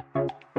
Thank you.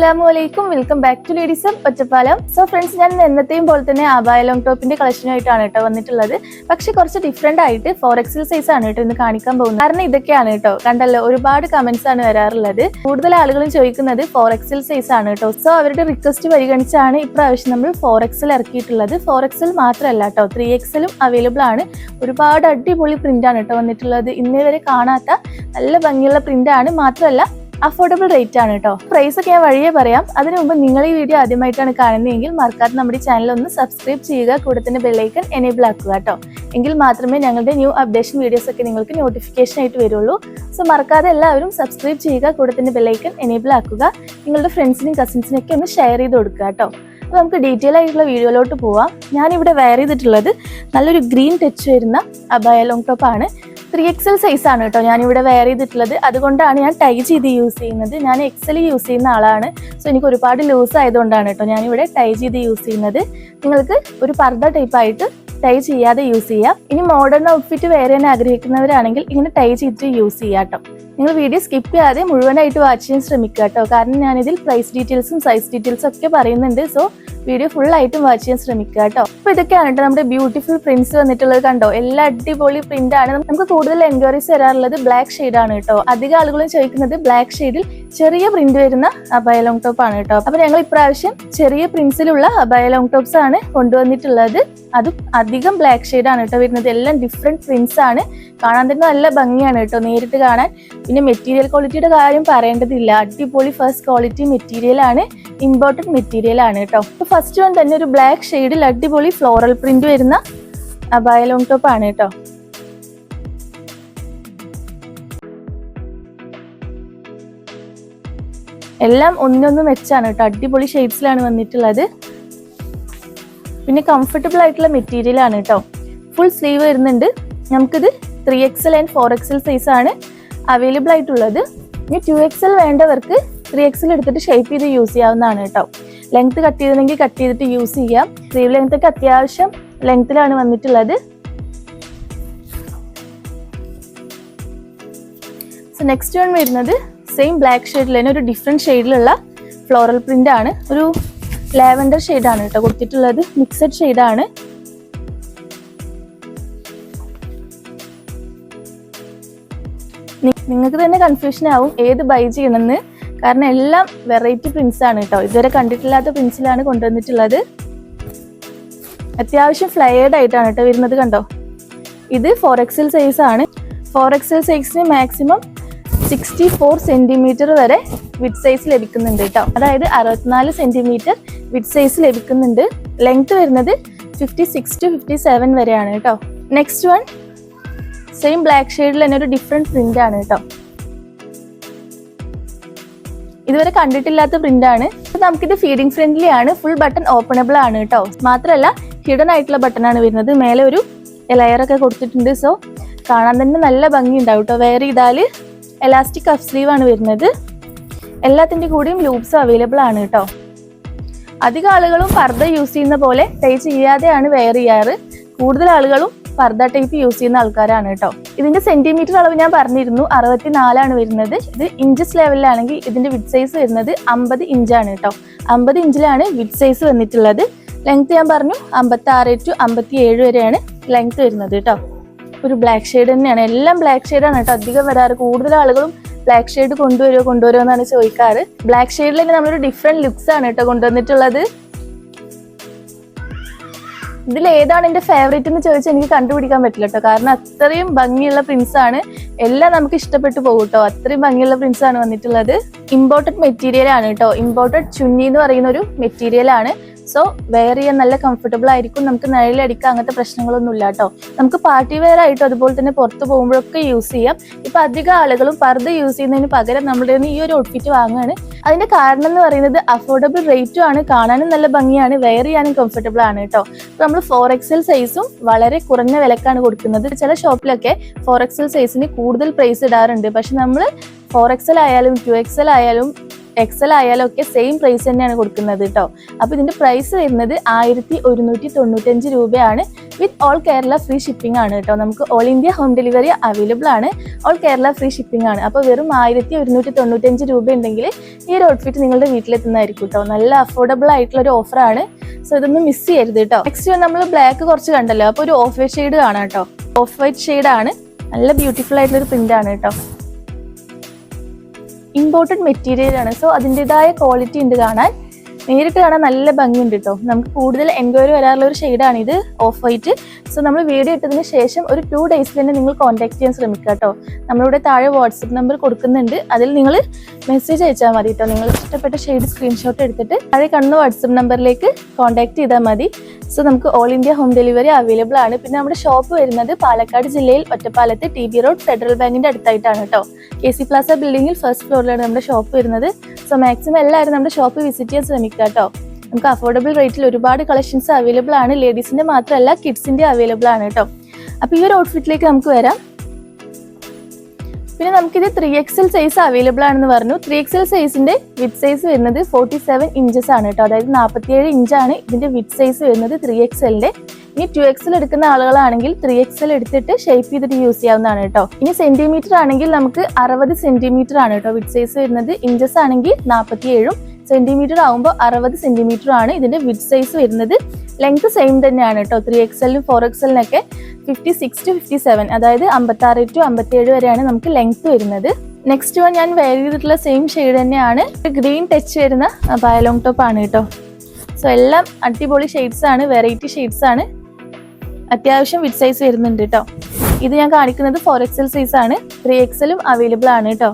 അസ്സാം വലൈക്കും welcome back to ladies Ottapalam so friends ഞാൻ എന്നത്തെയും പോലെ തന്നെ ആബായ ലോങ് ടോപ്പിന്റെ കളക്ഷനായിട്ടാണ് കേട്ടോ വന്നിട്ടുള്ളത്. പക്ഷെ കുറച്ച് ഡിഫറെന്റ് ആയിട്ട് ഫോർ എക്സൽ സൈസ് ആണ് കേട്ടോ ഇന്ന് കാണിക്കാൻ പോകുന്നത്. കാരണം ഇതൊക്കെയാണ് കേട്ടോ. കണ്ടല്ലോ ഒരുപാട് കമന്റ്സ് ആണ് വരാറുള്ളത്. കൂടുതൽ ആളുകളും ചോദിക്കുന്നത് ഫോർ എക്സൽ സൈസ് ആണ് കേട്ടോ. സോ അവരുടെ റിക്വസ്റ്റ് പരിഗണിച്ചാണ് ഇപ്രാവശ്യം നമ്മൾ ഫോർ എക്സൽ ഇറക്കിയിട്ടുള്ളത്. ഫോർ എക്സൽ മാത്രമല്ല കേട്ടോ ത്രീ എക്സലും അവൈലബിൾ ആണ്. ഒരുപാട് അടിപൊളി പ്രിന്റ് ആണ് കേട്ടോ വന്നിട്ടുള്ളത്. ഇന്നേ വരെ കാണാത്ത നല്ല ഭംഗിയുള്ള പ്രിന്റ് ആണ്. മാത്രമല്ല അഫോർഡബിൾ റേറ്റ് ആണ് കേട്ടോ പ്രൈസ് ഒക്കെ ഞാൻ വഴിയേ പറയാം. അതിനു മുമ്പ് നിങ്ങൾ ഈ വീഡിയോ ആദ്യമായിട്ടാണ് കാണുന്നതെങ്കിൽ മറക്കാതെ നമ്മുടെ ചാനൽ ഒന്ന് സബ്സ്ക്രൈബ് ചെയ്യുക. കൂടെ തന്നെ ബെല്ലൈക്കൺ എനേബിൾ ആക്കുക കേട്ടോ എങ്കിൽ മാത്രമേ ഞങ്ങളുടെ ന്യൂ അപ്ഡേഷൻ വീഡിയോസ് ഒക്കെ നിങ്ങൾക്ക് നോട്ടിഫിക്കേഷൻ ആയിട്ട് വരുള്ളൂ. സോ മറക്കാതെ എല്ലാവരും സബ്സ്ക്രൈബ് ചെയ്യുക കൂടെ തന്നെ ബെല്ലൈക്കൺ എനേബിൾ ആക്കുക. നിങ്ങളുടെ ഫ്രണ്ട്സിനും കസിൻസിനും ഒക്കെ ഒന്ന് ഷെയർ ചെയ്ത് കൊടുക്കുക കേട്ടോ അപ്പോൾ നമുക്ക് ഡീറ്റെയിൽ ആയിട്ടുള്ള വീഡിയോയിലോട്ട് പോവാം. ഞാനിവിടെ വെയർ ചെയ്തിട്ടുള്ളത് നല്ലൊരു ഗ്രീൻ ടച്ച് വരുന്ന അബായ ലോങ് ടോപ്പാണ് ത്രീ എക്സൽ സൈസ് ആണ് കേട്ടോ. ഞാനിവിടെ വെയർ ചെയ്തിട്ടുള്ളത്. അതുകൊണ്ടാണ് ഞാൻ ടൈ ചെയ്ത് യൂസ് ചെയ്യുന്നത്. ഞാൻ എക്സൽ യൂസ് ചെയ്യുന്ന ആളാണ്. സോ എനിക്ക് ഒരുപാട് ലൂസ് ആയതുകൊണ്ടാണ് കേട്ടോ ഞാനിവിടെ ടൈ ചെയ്ത് യൂസ് ചെയ്യുന്നത്. നിങ്ങൾക്ക് ഒരു പർദ്ദ ടൈപ്പ് ആയിട്ട് ടൈ ചെയ്യാതെ യൂസ് ചെയ്യാം. ഇനി മോഡേൺ ഔട്ട്ഫിറ്റ് വേറെ തന്നെ ആഗ്രഹിക്കുന്നവരാണെങ്കിൽ ഇങ്ങനെ ടൈ ചെയ്തിട്ട് യൂസ് ചെയ്യാം കേട്ടോ. നിങ്ങൾ വീഡിയോ സ്കിപ്പ് ചെയ്യാതെ മുഴുവനായിട്ട് വാച്ച് ചെയ്യാൻ ശ്രമിക്കുക കേട്ടോ. കാരണം ഞാനിതിൽ പ്രൈസ് ഡീറ്റെയിൽസും സൈസ് ഡീറ്റെയിൽസും ഒക്കെ പറയുന്നുണ്ട്. സോ വീഡിയോ ഫുൾ ആയിട്ടും വാച്ച് ചെയ്യാൻ ശ്രമിക്കുക കേട്ടോ. അപ്പൊ ഇതൊക്കെയാണ് കേട്ടോ നമ്മുടെ ബ്യൂട്ടിഫുൾ പ്രിന്റ്സ് വന്നിട്ടുള്ളത് കണ്ടോ? എല്ലാ അടിപൊളി പ്രിന്റ് ആണ്. നമുക്ക് കൂടുതൽ എൻക്വയറീസ് വരാറുള്ളത് ബ്ലാക്ക് ഷെയ്ഡ് ആണ് കേട്ടോ. അധികം ആളുകളും ചോദിക്കുന്നത് ബ്ലാക്ക് ഷെയ്ഡിൽ ചെറിയ പ്രിന്റ് വരുന്ന അബായ ലോങ് ടോപ്പ് ആണ് കേട്ടോ. അപ്പൊ ഞങ്ങൾ ഇപ്രാവശ്യം ചെറിയ പ്രിന്റ്സിലുള്ള അബായ ലോങ് ടോപ്സ് ആണ് കൊണ്ടുവന്നിട്ടുള്ളത്. അതും അധികം ബ്ലാക്ക് ഷെയ്ഡ് ആണ് കേട്ടോ വരുന്നത്. എല്ലാം ഡിഫറെന്റ് പ്രിന്റ്സ് ആണ്. കാണാൻ തന്നെ നല്ല ഭംഗിയാണ് കേട്ടോ നേരിട്ട് കാണാൻ. പിന്നെ മെറ്റീരിയൽ ക്വാളിറ്റിയുടെ കാര്യം പറയേണ്ടതില്ല. അടിപൊളി ഫസ്റ്റ് ക്വാളിറ്റി മെറ്റീരിയൽ ആണ്. ഇമ്പോർട്ടന്റ് മെറ്റീരിയൽ ആണ് കേട്ടോ. ഫസ്റ്റ് വൺ തന്നെ ഒരു ബ്ലാക്ക് ഷെയ്ഡിൽ അടിപൊളി ഫ്ലോറൽ പ്രിന്റ് വരുന്ന അബായ ലോങ് ടോപ്പ് ആണ് കേട്ടോ. എല്ലാം ഒന്നൊന്ന് മെച്ചാണ് കേട്ടോ. അടിപൊളി ഷെയ്ഡ്സിലാണ് വന്നിട്ടുള്ളത്. പിന്നെ കംഫർട്ടബിൾ ആയിട്ടുള്ള മെറ്റീരിയൽ ആണ് കേട്ടോ ഫുൾ സ്ലീവ് വരുന്നുണ്ട്. നമുക്കിത് three XL and four XL size ആണ് അവൈലബിൾ ആയിട്ടുള്ളത്. ഇനി ടു എക്സൽ വേണ്ടവർക്ക് ത്രീ എക്സൽ എടുത്തിട്ട് ഷേപ്പ് ചെയ്ത് യൂസ് ചെയ്യാവുന്നതാണ് കേട്ടോ ലെങ്ത് കട്ട് ചെയ്തിട്ടുണ്ടെങ്കിൽ കട്ട് ചെയ്തിട്ട് യൂസ് ചെയ്യാം. സ്ലീവ് ലെങ്ത് ഒക്കെ അത്യാവശ്യം ലെങ്ത്തിലാണ് വന്നിട്ടുള്ളത്. സോ നെക്സ്റ്റ് വൺ വരുന്നത് സെയിം ബ്ലാക്ക് ഷെയ്ഡിൽ തന്നെ ഒരു ഡിഫറെന്റ് ഷെയ്ഡിലുള്ള ഫ്ലോറൽ പ്രിന്റ് ആണ്. ഒരു ലാവൻഡർ ഷെയ്ഡാണ് കേട്ടോ കൊടുത്തിട്ടുള്ളത്. മിക്സഡ് ഷെയ്ഡാണ്. നിങ്ങൾക്ക് തന്നെ കൺഫ്യൂഷൻ ആവും ഏത് ബൈ ചെയ്യണമെന്ന്. കാരണം എല്ലാം വെറൈറ്റി പ്രിൻസ് ആണ് കേട്ടോ. ഇതുവരെ കണ്ടിട്ടില്ലാത്ത പ്രിൻസിലാണ് കൊണ്ടുവന്നിട്ടുള്ളത്. അത്യാവശ്യം ഫ്ലയേർഡ് ആയിട്ടാണ് കേട്ടോ വരുന്നത് കണ്ടോ? ഇത് ഫോർ എക്സൽ സൈസ് ആണ്. ഫോർ എക്സൽ സൈസിന് മാക്സിമം സിക്സ്റ്റി ഫോർ സെന്റിമീറ്റർ വരെ വിഡ് സൈസ് ലഭിക്കുന്നുണ്ട് കേട്ടോ അതായത് അറുപത്തിനാല് സെന്റിമീറ്റർ വിഡ് സൈസ് ലഭിക്കുന്നുണ്ട്. ലെങ്ത് വരുന്നത് fifty six to fifty seven വരെയാണ് കേട്ടോ നെക്സ്റ്റ് വൺ സെയിം ബ്ലാക്ക് ഷെയ്ഡിൽ തന്നെ ഒരു ഡിഫറെന്റ് പ്രിന്റ് ആണ് കേട്ടോ ഇതുവരെ കണ്ടിട്ടില്ലാത്ത പ്രിന്റ് ആണ്. നമുക്കിത് ഫീഡിംഗ് ഫ്രണ്ട്ലി ആണ് ഫുൾ ബട്ടൺ ഓപ്പണബിൾ ആണ് കേട്ടോ മാത്രമല്ല ഹിഡൻ ആയിട്ടുള്ള ബട്ടൺ ആണ് വരുന്നത്. മേലെ ഒരു ലെയർ ഒക്കെ കൊടുത്തിട്ടുണ്ട്. സോ കാണാൻ തന്നെ നല്ല ഭംഗി ഉണ്ടാവും കേട്ടോ വേറെ ചെയ്താൽ എലാസ്റ്റിക് കഫ് സ്ലീവ് ആണ് വരുന്നത്. എല്ലാത്തിന്റെ കൂടെയും ലൂപ്സ് അവൈലബിൾ ആണ് കേട്ടോ അധികം ആളുകളും പർദ്ദ യൂസ് ചെയ്യുന്ന പോലെ ടൈ ചെയ്യാതെയാണ് വെയർ ചെയ്യാറ്. കൂടുതൽ ആളുകളും പർദ്ദ ടൈപ്പ് യൂസ് ചെയ്യുന്ന ആൾക്കാരാണ് കേട്ടോ ഇതിന്റെ സെന്റിമീറ്റർ അളവ് ഞാൻ പറഞ്ഞിരുന്നു അറുപത്തിനാലാണ് വരുന്നത്. ഇത് ഇഞ്ചസ് ലെവലിലാണെങ്കിൽ ഇതിന്റെ വിഡ് സൈസ് വരുന്നത് അമ്പത് ഇഞ്ചാണ് കേട്ടോ അമ്പത് ഇഞ്ചിലാണ് വിഡ് സൈസ് വന്നിട്ടുള്ളത്. ലെങ്ത് ഞാൻ പറഞ്ഞു അമ്പത്തി ആറ് ടു അമ്പത്തി ഏഴ് വരെയാണ് ലെങ്ത് വരുന്നത് കേട്ടോ ഒരു ബ്ലാക്ക് ഷെയ്ഡ് തന്നെയാണ്. എല്ലാം ബ്ലാക്ക് ഷെയ്ഡാണ് കേട്ടോ. അധികം വരാറ്. കൂടുതൽ ആളുകളും ബ്ലാക്ക് ഷെയ്ഡ് കൊണ്ടുവരുമോ കൊണ്ടുവരുമോ എന്നാണ് ചോദിക്കാറ്. ബ്ലാക്ക് ഷെയ്ഡിൽ തന്നെ നമ്മളൊരു ഡിഫറെന്റ് ലുക്സ് ആണ് കേട്ടോ കൊണ്ടുവന്നിട്ടുള്ളത്. ഇതിൽ ഏതാണ് എന്റെ ഫേവറേറ്റ് എന്ന് ചോദിച്ചാൽ എനിക്ക് കണ്ടുപിടിക്കാൻ പറ്റില്ല കേട്ടോ. കാരണം അത്രയും ഭംഗിയുള്ള പ്രിൻസ് ആണ്. എല്ലാം നമുക്ക് ഇഷ്ടപ്പെട്ടു പോകും കേട്ടോ അത്രയും ഭംഗിയുള്ള പ്രിന്റ്സ് ആണ് വന്നിട്ടുള്ളത്. ഇമ്പോർട്ടഡ് മെറ്റീരിയൽ ആണ് കേട്ടോ ഇമ്പോർട്ടഡ് ചുന്നി എന്ന് പറയുന്ന ഒരു മെറ്റീരിയൽ ആണ്. സോ വെയർ ചെയ്യാൻ നല്ല കംഫർട്ടബിൾ ആയിരിക്കും. നമുക്ക് നിഴലടിക്കുക അങ്ങനത്തെ പ്രശ്നങ്ങളൊന്നും ഇല്ല കേട്ടോ നമുക്ക് പാർട്ടി വെയർ ആയിട്ടോ അതുപോലെ തന്നെ പുറത്ത് പോകുമ്പോഴൊക്കെ യൂസ് ചെയ്യാം. ഇപ്പൊ അധികം ആളുകളും പർദ്ദ യൂസ് ചെയ്യുന്നതിന് പകരം നമ്മുടെ ഈ ഒരു ഔട്ട്ഫിറ്റ് വാങ്ങുകയാണ് അതിന്റെ കാരണം എന്ന് പറയുന്നത് അഫോർഡബിൾ റേറ്റും ആണ്. കാണാനും നല്ല ഭംഗിയാണ്. വെയർ ചെയ്യാനും കംഫർട്ടബിൾ ആണ് കേട്ടോ നമ്മൾ ഫോർ എക്സൽ സൈസും വളരെ കുറഞ്ഞ വിലക്കാണ് കൊടുക്കുന്നത്. ചില ഷോപ്പിലൊക്കെ ഫോർ എക്സൽ സൈസിന് കൂടുതൽ പ്രൈസ് ഇടാറുണ്ട്. പക്ഷെ നമ്മൾ ഫോർ എക്സൽ ആയാലും ടു എക്സൽ ആയാലും എക്സൽ ആയാലും ഒക്കെ സെയിം പ്രൈസ് തന്നെയാണ് കൊടുക്കുന്നത് കേട്ടോ അപ്പോൾ ഇതിന്റെ പ്രൈസ് വരുന്നത് ആയിരത്തി ഒരുന്നൂറ്റി തൊണ്ണൂറ്റഞ്ച് രൂപയാണ്. With all Kerala free shipping ആണ് കേട്ടോ നമുക്ക് all India home delivery available ആണ്. ഓൾ കേരള ഫ്രീ ഷിപ്പിംഗ് ആണ്. അപ്പോൾ വെറും ആയിരത്തി ഒരുന്നൂറ്റി തൊണ്ണൂറ്റഞ്ച് രൂപ ഉണ്ടെങ്കിൽ ഈ ഒരു ഔട്ട്ഫിറ്റ് നിങ്ങളുടെ വീട്ടിലെത്തുന്നതായിരിക്കും കേട്ടോ നല്ല അഫോർഡബിൾ ആയിട്ടുള്ള ഒരു ഓഫറാണ് സോ ഇതൊന്നും മിസ് ചെയ്യരുത് കേട്ടോ നെക്സ്റ്റ് നമ്മൾ ബ്ലാക്ക് കുറച്ച് കണ്ടല്ലോ. അപ്പോൾ ഒരു ഓഫ് വൈറ്റ് ഷെയ്ഡ് കാണാം കേട്ടോ ഓഫ് വൈറ്റ് ഷെയ്ഡ് ആണ്. നല്ല ബ്യൂട്ടിഫുൾ ആയിട്ടുള്ള ഒരു പ്രിന്റ് ആണ് കേട്ടോ ഇമ്പോർട്ടഡ് മെറ്റീരിയൽ ആണ്. സോ അതിന്റെതായ ക്വാളിറ്റി ഉണ്ട് കാണാൻ. നേരിട്ട് കാണാൻ നല്ല ഭംഗിയുണ്ട് കേട്ടോ നമുക്ക് കൂടുതൽ എൻക്വയറി വരാറുള്ള ഒരു ഷെയ്ഡാണ് ഇത് ഓഫ് വൈറ്റ് സോ നമ്മൾ വീഡിയോ ഇട്ടതിന് ശേഷം ഒരു ടു ഡേയ്സിൽ തന്നെ നിങ്ങൾ കോൺടാക്ട് ചെയ്യാൻ ശ്രമിക്കുക കേട്ടോ നമ്മളിവിടെ താഴെ വാട്സപ്പ് നമ്പർ കൊടുക്കുന്നുണ്ട്. അതിൽ നിങ്ങൾ മെസ്സേജ് അയച്ചാൽ മതി കേട്ടോ നിങ്ങൾ ഇഷ്ടപ്പെട്ട ഷെയ്ഡ് സ്ക്രീൻഷോട്ട് എടുത്തിട്ട് താഴെ കാണുന്ന വാട്സപ്പ് നമ്പറിലേക്ക് കോൺടാക്ട് ചെയ്താൽ മതി. സോ നമുക്ക് all India home delivery available ആണ്. പിന്നെ നമ്മുടെ ഷോപ്പ് വരുന്നത് പാലക്കാട് ജില്ലയിൽ ഒറ്റപ്പാലത്ത് ടി ബി റോഡ് ഫെഡറൽ ബാങ്കിന്റെ അടുത്തായിട്ടാണ് കേട്ടോ കെ സി പ്ലാസ ബിൽഡിംഗിൽ ഫസ്റ്റ് ഫ്ലോറിലാണ് നമ്മുടെ ഷോപ്പ് വരുന്നത്. സോ മാക്സിമം എല്ലാവരും നമ്മുടെ ഷോപ്പ് വിസിറ്റ് ചെയ്യാൻ ശ്രമിക്കുക കേട്ടോ നമുക്ക് അഫോർഡബിൾ റേറ്റിൽ ഒരുപാട് കളക്ഷൻസ് അവൈലബിൾ ആണ്. ലേഡീസിന്റെ മാത്രമല്ല കിഡ്സിന്റെ അവൈലബിൾ ആണ് കേട്ടോ അപ്പൊ ഈ ഒരു ഔട്ട്ഫിറ്റിലേക്ക് നമുക്ക് വരാം. പിന്നെ നമുക്കിത് ത്രീ എക്സൽ സൈസ് അവൈലബിൾ ആണെന്ന് പറഞ്ഞു. ത്രീ എക്സൽ സൈസിന്റെ വിത്ത് സൈസ് വരുന്നത് ഫോർട്ടി സെവൻ ഇഞ്ചസ് ആണ് കേട്ടോ അതായത് നാൽപ്പത്തിയേഴ് ഇഞ്ചാണ് ഇതിന്റെ വിത്ത് സൈസ് വരുന്നത് ത്രീ എക്സലിന്റെ ഇനി ടു എക്സൽ എടുക്കുന്ന ആളുകളാണെങ്കിൽ ത്രീ എക്സൽ എടുത്തിട്ട് ഷേപ്പ് ചെയ്തിട്ട് യൂസ് ചെയ്യാവുന്നതാണ് കേട്ടോ ഇനി സെന്റിമീറ്റർ ആണെങ്കിൽ നമുക്ക് അറുപത് സെന്റിമീറ്റർ ആണ് കേട്ടോ വിത്ത് സൈസ് വരുന്നത് ഇഞ്ചസ് ആണെങ്കിൽ നാൽപ്പത്തിയേഴും സെന്റിമീറ്റർ ആകുമ്പോൾ അറുപത് സെന്റിമീറ്റർ ആണ് ഇതിന്റെ വിഡ് സൈസ് വരുന്നത്. ലെങ്ത് സെയിം തന്നെയാണ് കേട്ടോ. ത്രീ എക്സലിനും four എക്സലിനൊക്കെ fifty six to fifty seven അതായത് അമ്പത്തി ആറ് ടു അമ്പത്തി ഏഴ് വരെയാണ് നമുക്ക് ലെങ്ത് വരുന്നത്. നെക്സ്റ്റ് വൺ ഞാൻ വെയർ ചെയ്തിട്ടുള്ള സെയിം ഷെയ്ഡ് തന്നെയാണ്. ഗ്രീൻ ടച്ച് വരുന്ന ബയലോങ് ടോപ്പ് ആണ് കേട്ടോ. സോ എല്ലാം അടിപൊളി ഷെയ്ഡ്സ് ആണ് വെറൈറ്റി ഷെയ്ഡ്സ് ആണ്. അത്യാവശ്യം വിഡ് സൈസ് വരുന്നുണ്ട് കേട്ടോ. ഇത് ഞാൻ കാണിക്കുന്നത് ഫോർ എക്സൽ സൈസ് ആണ്. ത്രീ എക്സലും അവൈലബിൾ ആണ് കേട്ടോ.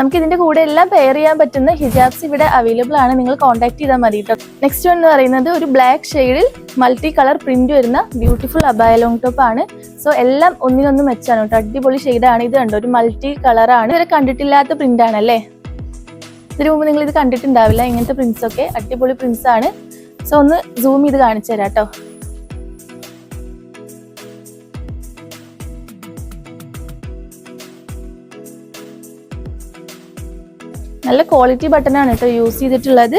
നമുക്ക് ഇതിന്റെ കൂടെ എല്ലാം പെയർ ചെയ്യാൻ പറ്റുന്ന ഹിജാബ്സ് ഇവിടെ അവൈലബിൾ ആണ്. നിങ്ങൾ കോൺടാക്ട് ചെയ്താൽ മതി കേട്ടോ നെക്സ്റ്റ് വൺ എന്ന് പറയുന്നത് ഒരു ബ്ലാക്ക് ഷെയ്ഡിൽ മൾട്ടി കളർ പ്രിന്റ് വരുന്ന ബ്യൂട്ടിഫുൾ അബായ ലോങ് ടോപ്പ് ആണ്. സോ എല്ലാം ഒന്നിനൊന്നും മെച്ചാണ് കേട്ടോ അടിപൊളി ഷെയ്ഡാണ് ഇത് കണ്ടോ? ഒരു മൾട്ടി കളറാണ് ഇതുവരെ കണ്ടിട്ടില്ലാത്ത പ്രിന്റ് ആണല്ലേ ഇതിനു മുമ്പ് നിങ്ങൾ ഇത് കണ്ടിട്ടുണ്ടാവില്ല. ഇങ്ങനത്തെ പ്രിന്റ്സ് ഒക്കെ അടിപൊളി പ്രിന്റ്സ് ആണ്. സോ ഒന്ന് സൂം ചെയ്ത് കാണിച്ചു തരാം കേട്ടോ നല്ല ക്വാളിറ്റി ബട്ടൺ ആണ് കേട്ടോ യൂസ് ചെയ്തിട്ടുള്ളത്.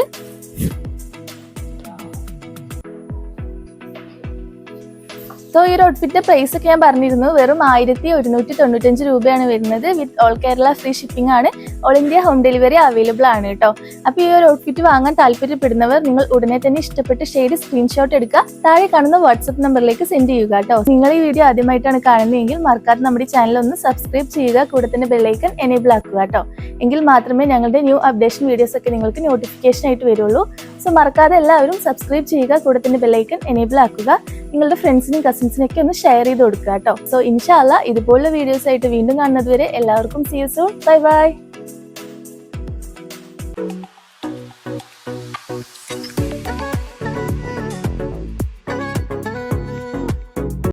സോ ഈ ഒരു ഔട്ട്ഫിറ്റിന്റെ പ്രൈസ് ഒക്കെ ഞാൻ പറഞ്ഞിരുന്നു. വെറും ആയിരത്തി ഒരുന്നൂറ്റി തൊണ്ണൂറ്റഞ്ച് രൂപയാണ് വരുന്നത് with all Kerala free shipping ആണ്. All India home delivery available ആണ് കേട്ടോ അപ്പൊ ഈ ഒരു ഔട്ട്ഫിറ്റ് വാങ്ങാൻ താല്പര്യപ്പെടുന്നവർ നിങ്ങൾ ഉടനെ തന്നെ ഇഷ്ടപ്പെട്ട് ഷെയ്ഡ് സ്ക്രീൻഷോട്ട് എടുക്കുക. താഴെ കാണുന്ന വാട്സ്ആപ്പ് നമ്പറിലേക്ക് സെൻഡ് ചെയ്യുക കേട്ടോ നിങ്ങൾ ഈ വീഡിയോ ആദ്യമായിട്ടാണ് കാണുന്നതെങ്കിൽ മറക്കാതെ നമ്മുടെ ചാനൽ ഒന്ന് സബ്സ്ക്രൈബ് ചെയ്യുക. കൂടെ തന്നെ ബെല്ലൈക്കൺ എനേബിൾ ആക്കുക കേട്ടോ എങ്കിൽ മാത്രമേ ഞങ്ങളുടെ ന്യൂ അപ്ഡേഷൻ വീഡിയോസ് ഒക്കെ നിങ്ങൾക്ക് നോട്ടിഫിക്കേഷൻ ആയിട്ട് വരുള്ളൂ. സോ മറക്കാതെ എല്ലാവരും സബ്സ്ക്രൈബ് ചെയ്യുക കൂടെ തന്നെ ബെല്ലൈക്കൺ എനേബിൾ ആക്കുക. നിങ്ങളുടെ ഫ്രണ്ട്സിനും കസിൻസിനും ഒക്കെ ഒന്ന് ഷെയർ ചെയ്ത് കൊടുക്കുക കേട്ടോ. സോ ഇൻഷാല്ല ഇതുപോലുള്ള വീഡിയോസ് ആയിട്ട് വീണ്ടും കാണുന്നത് വരെ എല്ലാവർക്കും സീ ബൈ ബൈ